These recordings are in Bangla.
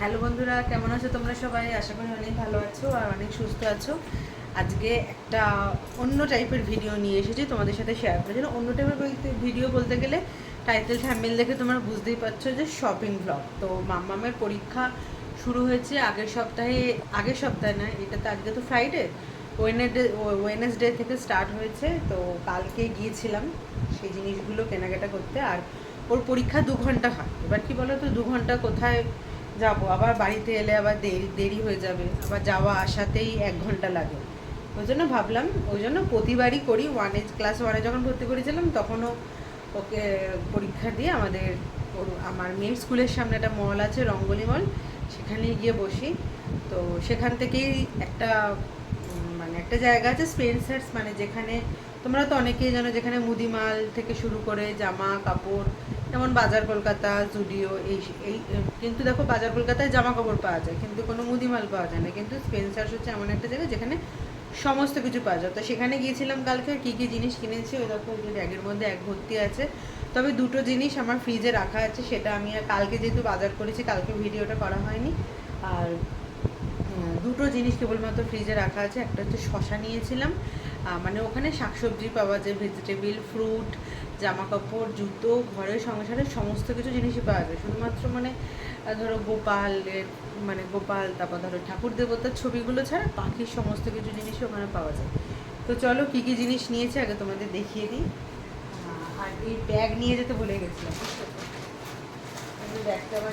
হ্যালো বন্ধুরা, কেমন আছো তোমরা সবাই? আশা করি অনেক ভালো আছো আর অনেক সুস্থ আছো। আজকে একটা অন্য টাইপের ভিডিও নিয়ে এসেছি তোমাদের সাথে শেয়ার জন্য। অন্য টাইপের ভিডিও বলতে গেলে টাইটেল থ্যাম্বেল দেখে তোমরা বুঝতেই পারছ যে শপিং ব্লগ তো মাম্মামের পরীক্ষা শুরু হয়েছে আগের সপ্তাহে আগের সপ্তাহে না এটা তো আজকে তো ফ্রাইডে ওয়েনেডে ওয়েনেসডে থেকে স্টার্ট হয়েছে, তো কালকে গিয়েছিলাম সেই জিনিসগুলো কেনাকাটা করতে। আর ওর পরীক্ষা দু ঘণ্টা হয়। এবার কি বলো তো দু ঘণ্টা কোথায় যাব। আবার বাড়িতে এলে আবার দেরি দেরি হয়ে যাবে। আবার যাওয়া আসাতেই এক ঘণ্টা লাগে। ওই জন্য ভাবলাম, ওই জন্য প্রতিবারই করি। ওয়ানে ক্লাস ওয়ানে যখন ভর্তি করেছিলাম, তখনও ওকে পরীক্ষা দিয়ে আমাদের আমার মেয়ের স্কুলের সামনে একটা মল আছে, রঙ্গলি মল সেখানে গিয়ে বসি। তো সেখান থেকেই একটা মানে একটা জায়গা আছে স্পেন্সার্স মানে যেখানে তোমরা তো অনেকেই জানো, যেখানে মুদিমাল থেকে শুরু করে জামা, কাপড় যেমন বাজার কলকাতা জুডিও এই এই কিন্তু দেখো বাজার কলকাতায় জামা কাপড় পাওয়া যায়, কিন্তু কোনো মুদিমাল পাওয়া যায় না। কিন্তু স্পেন্সার্স হচ্ছে এমন একটা জায়গা যেখানে সমস্ত কিছু পাওয়া যায়। তো সেখানে গিয়েছিলাম কালকে কী কী জিনিস কিনেছি, ওই দেখো, ওই ব্যাগের মধ্যে এক ভর্তি আছে। তবে দুটো জিনিস আমার ফ্রিজে রাখা আছে, সেটা আমি আর কালকে যেহেতু বাজার করেছি, কালকে ভিডিওটা করা হয়নি। আর দুটো জিনিস কেবলমাত্র ফ্রিজে রাখা আছে। একটা হচ্ছে শশা নিয়েছিলাম। মানে ওখানে শাকসবজি পাওয়া যায় ভেজিটেবিল ফ্রুট জামা কাপড় জুতো ঘরের সংসারের সমস্ত কিছু জিনিসই পাওয়া যায়। শুধুমাত্র মানে ধরো গোপালের মানে গোপাল, তারপর ধরো ঠাকুর দেবতার ছবিগুলো ছাড়া বাকির সমস্ত কিছু জিনিসই ওখানে পাওয়া যায়। তো চলো কী কী জিনিস নিয়েছে আগে তোমাদের দেখিয়ে দিই। আর এই ব্যাগ নিয়ে যেতে ভুলে গেছিলাম। ব্যাগটা আবার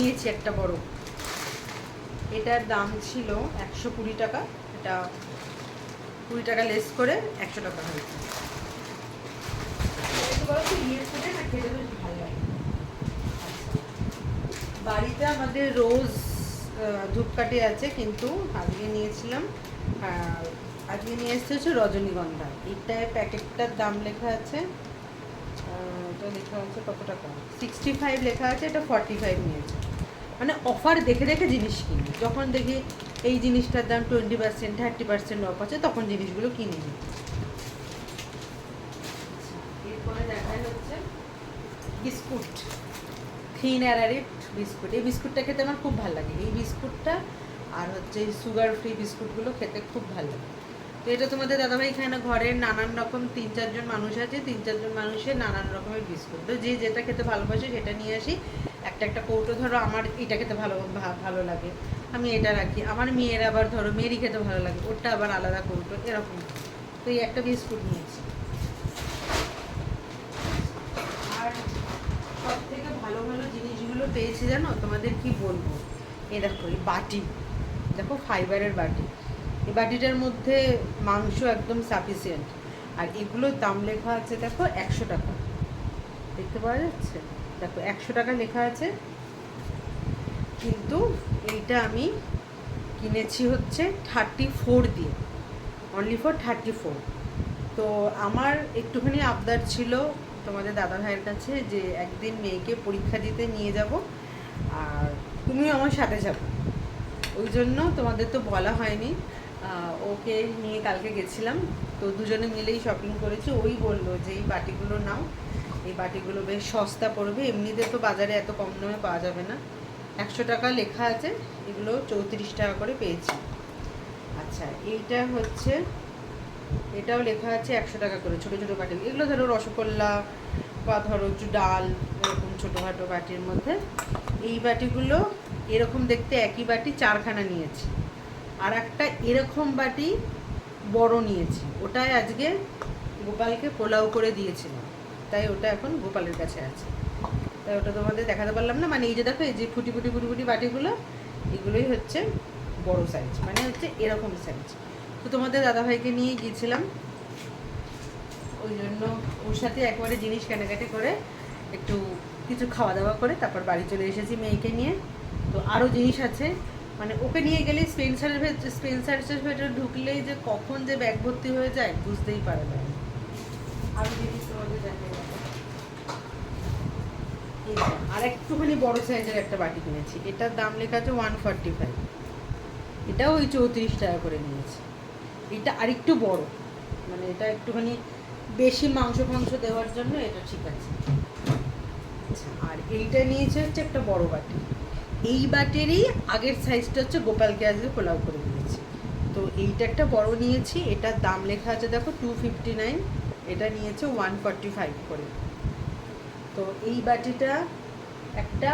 নিয়েছি একটা বড়। এটার দাম ছিল একশো কুড়ি টাকা। এটা কুড়ি টাকা লেস করে একশো টাকা হয়েছে। বাড়িতে আমাদের রোজ ধূপকাঠি আছে, কিন্তু আজকে নিয়েছিলাম আজকে নিয়ে এসেছে হচ্ছে রজনীগন্ধা। এইটায় প্যাকেটটার দাম লেখা আছে এটা লেখা আছে কত টাকা? সিক্সটি ফাইভ লেখা আছে, এটা ফর্টি ফাইভ নিয়েছে। মানে অফার দেখে দেখে জিনিস কিনি। যখন দেখি এই জিনিসটার দাম twenty percent thirty percent off আছে, তখন জিনিসগুলো কিনে নিই হচ্ছে বিস্কুট। Thin অ্যারারিট biscuit. এই বিস্কুটটা খেতে আমার খুব ভালো লাগে। এই বিস্কুটটা আর হচ্ছে সুগার ফ্রি বিস্কুটগুলো খেতে খুব ভালো লাগে। তো এটা তোমাদের দাদাভাই এখানে ঘরের নানান রকম তিন চারজন মানুষ আছে, তিন চারজন মানুষের নানান রকমের বিস্কুট। তো যে যেটা খেতে ভালোবাসে সেটা নিয়ে আসি। একটা একটা কৌটো ধরো, আমার এটা খেতে ভালো ভালো লাগে। আমি এটা রাখি। আমার মেয়ের আবার ধরো মেয়েরই খেতে ভালো লাগে ওটা আবার আলাদা কৌটো এরকম। তো এই একটা বিস্কুট নিয়েছি। আর সব থেকে ভালো ভালো জিনিসগুলো পেয়েছি জানো? তোমাদের কি বলব? এই দেখো, এই বাটি। দেখো, ফাইবারের বাটি। এই বাটিটার মধ্যে মাংস একদম সাফিসিয়েন্ট আর এগুলোর দাম লেখা আছে, দেখো, একশো টাকা। দেখতে পাওয়া যাচ্ছে? দেখো, একশো টাকা লেখা আছে। কিন্তু এইটা আমি কিনেছি হচ্ছে থার্টি ফোর দিয়ে। অনলি ফর থার্টি ফোর তো আমার একটুখানি আবদার ছিল তোমাদের দাদা ভাইয়ের কাছে যে একদিন মেয়েকে পরীক্ষা দিতে নিয়ে যাব আর তুমিও আমার সাথে যাবে। ওই জন্য তোমাদের তো বলা হয়নি। ওকে নিয়ে কালকে গেছিলাম। তো দুজনে মিলেই শপিং করেছি। ওই বলল যে, এই বাটিগুলো নাও। এই বাটিগুলো বেশ সস্তা পড়বে। এমনিতে তো বাজারে এত কম দামে পাওয়া যাবে না। একশো টাকা লেখা আছে, এগুলো চৌত্রিশ টাকা করে পেয়েছি। আচ্ছা এইটা হচ্ছে, এটাও লেখা আছে একশো টাকা করে, ছোটো ছোটো বাটি এগুলো ধরো রসগোল্লা বা ধরো একটু ডাল, এরকম ছোটোখাটো বাটির মধ্যে। এই বাটিগুলো এরকম দেখতে একই বাটি, চারখানা নিয়েছি। আর একটা এরকম বাটি বড় নিয়েছি। ওটাই আজকে গোপালকে পোলাও করে দিয়েছিলাম। তাই ওটা এখন গোপালের কাছে আছে। তাই ওটা তোমাদের দেখাতে পারলাম না। মানে এই যে দেখো, এই যে ফুটি ফুটি ফুটি ফুটি বাটিগুলো, এগুলোই হচ্ছে বড় সাইজ মানে হচ্ছে এরকম সাইজ তো তোমাদের দাদাভাইকে নিয়ে গিয়েছিলাম। ওই জন্য ওর সাথে একবারে জিনিস কেনাকাটি করে, একটু কিছু খাওয়া দাওয়া করে, তারপর বাড়ি চলে এসেছি মেয়েকে নিয়ে। তো আরও জিনিস আছে। মানে ওকে নিয়ে গেলে স্পেন্সারের ভেতর স্পেন্সার্সের ভেতরে ঢুকলেই যে কখন যে ব্যাগ ভর্তি হয়ে যায়, বুঝতেই পারা না। আরও জিনিস তোমাদের দেখাই যাবে। এই যে, আর একটুখানি বড় সাইজের একটা বাটি কিনেছি। এটার দাম লেখা আছে ওয়ান ফর্টি ফাইভ এটাও ওই চৌত্রিশ টাকা করে নিয়েছি। এটা আরেকটু বড়। মানে এটা একটুখানি বেশি মাংস ফাংস দেওয়ার জন্য এটা ঠিক আছে। আচ্ছা আর এইটা নিয়েছে হচ্ছে একটা বড় বাটি। এই বাটিরই আগের সাইজটা হচ্ছে গোপালকে আজকে পোলাও করে দিয়েছি তো এইটা একটা বড় নিয়েছি। এটার দাম লেখা আছে দেখো টু ফিফটি নাইন এটা নিয়েছে ওয়ান ফর্টি ফাইভ করে। তো এই বাটিটা একটা,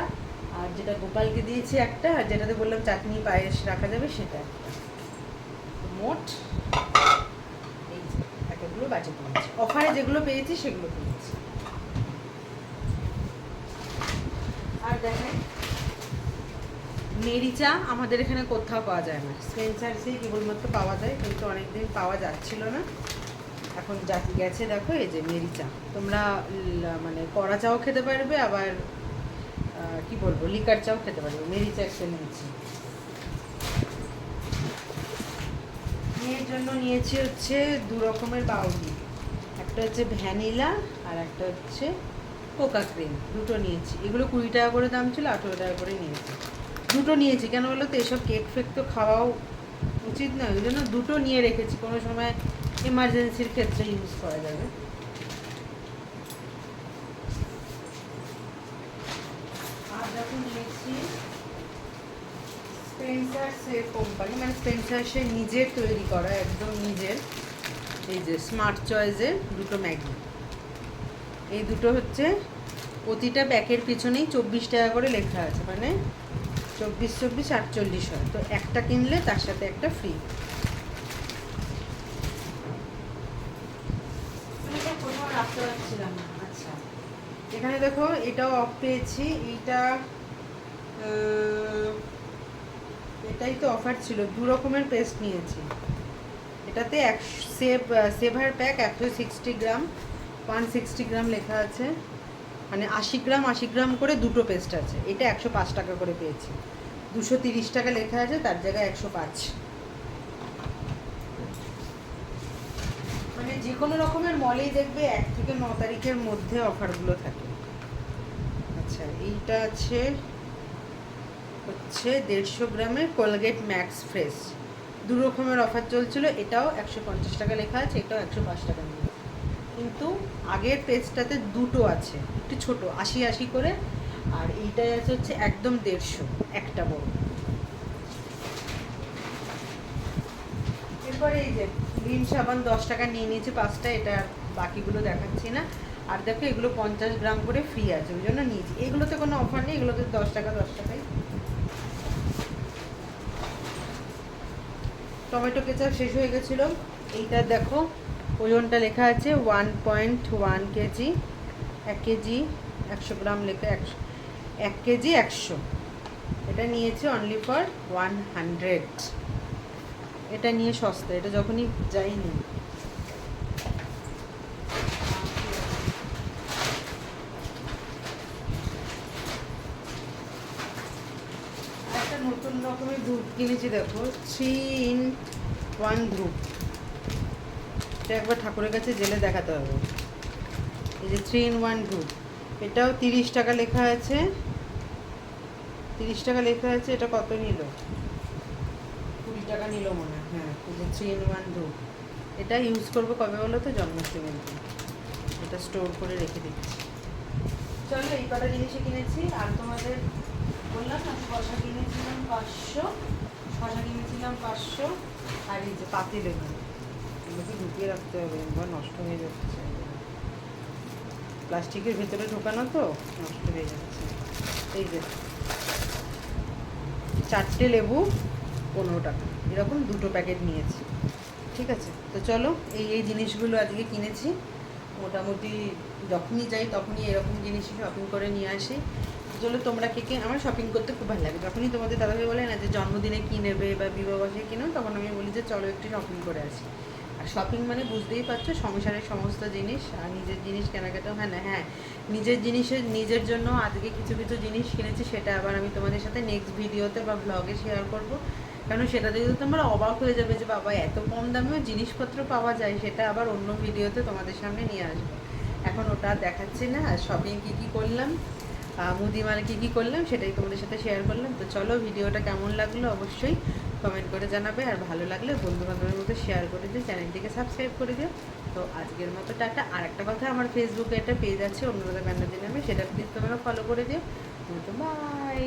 আর যেটা গোপালকে দিয়েছি একটা, আর যেটাতে বললাম চাটনি পায়েস রাখা যাবে সেটা মোট এই যে এতগুলো বাটি পেয়েছি অফারে যেগুলো পেয়েছি সেগুলো পেয়েছি আর দেখেন মেরিচা আমাদের এখানে কোথাও পাওয়া যায় না। স্পেন্সার্সেই কেবলমাত্র পাওয়া যায়, কিন্তু অনেকদিন পাওয়া যাচ্ছিল না। এখন যা গেছে দেখো, এই যে মেরিচা তোমরা মানে কড়া চাও খেতে পারবে, আবার কি বলব লিকার চাও খেতে পারবে মেরিচা একটা নিয়েছি মেয়ের জন্য নিয়েছি হচ্ছে দু রকমের বাউলি। একটা হচ্ছে ভ্যানিলা আর একটা হচ্ছে কোকা ক্রিম, দুটো নিয়েছি। এগুলো কুড়ি টাকা করে দাম ছিল, আঠেরো টাকা করে নিয়েছি। দুটো নিয়েছি, কেন বলো তো, এসব কেক ফেক তো খাওয়াও উচিত নয়, ওই জন্য দুটো নিয়ে রেখেছি। কোনো সময় এমার্জেন্সির ক্ষেত্রে ইউজ করা যাবে আর যখন নিয়েছি স্পেন্সার্সের কোম্পানি মানে স্পেন্সার্সের নিজের তৈরি করা একদম নিজের। এই যে স্মার্ট চয়েসের দুটো ম্যাগি এই দুটো হচ্ছে প্রতিটা প্যাকের পিছনেই চব্বিশ টাকা করে লেখা আছে মানে চব্বিশ চব্বিশ আটচল্লিশ হয়। তো একটা কিনলে তার সাথে একটা ফ্রি রাখতে পারছিলাম না আচ্ছা। এখানে দেখো এটাও অফ পেয়েছি। এইটা এটাই তো অফার ছিল। দু রকমের পেস্ট নিয়েছি। এটাতে এক সেভ সেভার প্যাক একশো sixty gram one sixty gram লেখা আছে। মানে আশি গ্রাম আশি গ্রাম করে দুটো পেস্ট আছে। এটা একশো পাঁচ টাকা করে পেয়েছি। দুশো তিরিশ টাকা লেখা আছে, তার জায়গায় একশো পাঁচ। মানে যে কোনো রকমের মলেই দেখবে এক থেকে ন তারিখের মধ্যে অফারগুলো থাকে। আচ্ছা এইটা আছে হচ্ছে দেড়শো গ্রামের কোলগেট ম্যাক্স ফ্রেশ। দু রকমের অফার চলছিল, এটাও একশো পঞ্চাশ টাকা লেখা আছে, এটাও একশো পাঁচ টাকা নিয়ে। কিন্তু আগের পেজটাতে দুটো আছে, একটু ছোট, আশি আশি করে, আর এইটাই আছে হচ্ছে একদম দেড়শো, একটা বড়। এরপরে এই যে রিন সাবান দশ টাকা নিয়ে নিয়েছি পাঁচটা, এটা বাকিগুলো দেখাচ্ছি না। আর দেখো এগুলো পঞ্চাশ গ্রাম করে ফ্রি আছে, ওই জন্য নিয়েছি। এগুলোতে কোনো অফার নেই, এগুলোতে দশ টাকা, দশ টাকাই। টমেটো কেচাপ শেষ হয়ে গেছিল। এইটা দেখো, ওজনটা লেখা আছে ওয়ান পয়েন্ট ওয়ান কেজি, এক কেজি একশো গ্রাম লেখা, একশো, এক কেজি একশো। এটা নিয়েছে অনলি ফর ওয়ান হান্ড্রেড এটা নিয়ে সস্তা, এটা যখনই যাইনি একটা নতুন রকমের গ্রুপ কিনেছি দেখো থ্রি ইন ওয়ান গ্রুপ এটা একবার ঠাকুরের কাছে জেলে দেখাতে হবে। এই যে থ্রি ইন ওয়ান গ্রুপ এটাও তিরিশ টাকা লেখা আছে। তিরিশ টাকা লেখা আছে, এটা কত নিল? কুড়ি টাকা নিল মনে হয় হ্যাঁ থ্রি ইন ওয়ান গ্রুপ এটা ইউজ করব কবে বলো তো? জন্মাষ্টমীর দিন। এটা স্টোর করে রেখে দিচ্ছি। চলো, এই কটা জিনিসই কিনেছি। আর তোমাদের বললাম না শশা কিনেছিলাম পাঁচশো শশা কিনেছিলাম পাঁচশো, আর এই যে পাতি লেবু এগুলোকে ঢুকিয়ে রাখতে হবে এবার নষ্ট হয়ে যাচ্ছে। প্লাস্টিকের ভেতরে ঢোকানো তো, নষ্ট হয়ে যাচ্ছে। এই যে, চারটে লেবু, পনেরো টাকা। এরকম দুটো প্যাকেট নিয়েছি। ঠিক আছে? তো চলো, এই এই জিনিসগুলো আজকে কিনেছি। মোটামুটি যখনই যাই তখনই এরকম জিনিস শপিং করে নিয়ে আসি। চলো তোমরা কে কে, আমার শপিং করতে খুব ভালো লাগে। যখনই তোমাদের দাদাভাই বলে না যে জন্মদিনে কী নেবে বা বিবাহবাসে কিনো, তখন আমি বলি যে চলো একটু শপিং করে আসি। আর শপিং মানে বুঝতেই পারছ, সংসারের সমস্ত জিনিস আর নিজের জিনিস কেনাকাটা হয় না হ্যাঁ নিজের জিনিসের, নিজের জন্য আজকে কিছু কিছু জিনিস কিনেছি, সেটা আবার আমি তোমাদের সাথে নেক্সট ভিডিওতে বা ব্লগে শেয়ার করব। কারণ সেটা দেখে তোমরা অবাক হয়ে যাবে যে বাবা, এত কম দামেও জিনিসপত্র পাওয়া যায়, সেটা আবার অন্য ভিডিওতে তোমাদের সামনে নিয়ে আসব। এখন ওটা দেখাচ্ছি না, আর শপিং কী কী করলাম? আহ, মুদিমাল কী করলাম সেটাই তোমাদের সাথে শেয়ার করলাম। তো চলো ভিডিওটা কেমন লাগল অবশ্যই কমেন্ট করে জানাবে। আর ভালো লাগলে বন্ধু বান্ধবের মধ্যে শেয়ার করে দিও চ্যানেলটিকে সাবস্ক্রাইব করে দিও। তো আজকের মতো টাটা। আর একটা কথা আমার ফেসবুকে একটা পেজ আছে অনুরাধা ব্যানার্জি নামে সেটা প্লিজ তোমরা ফলো করে দিও। বাই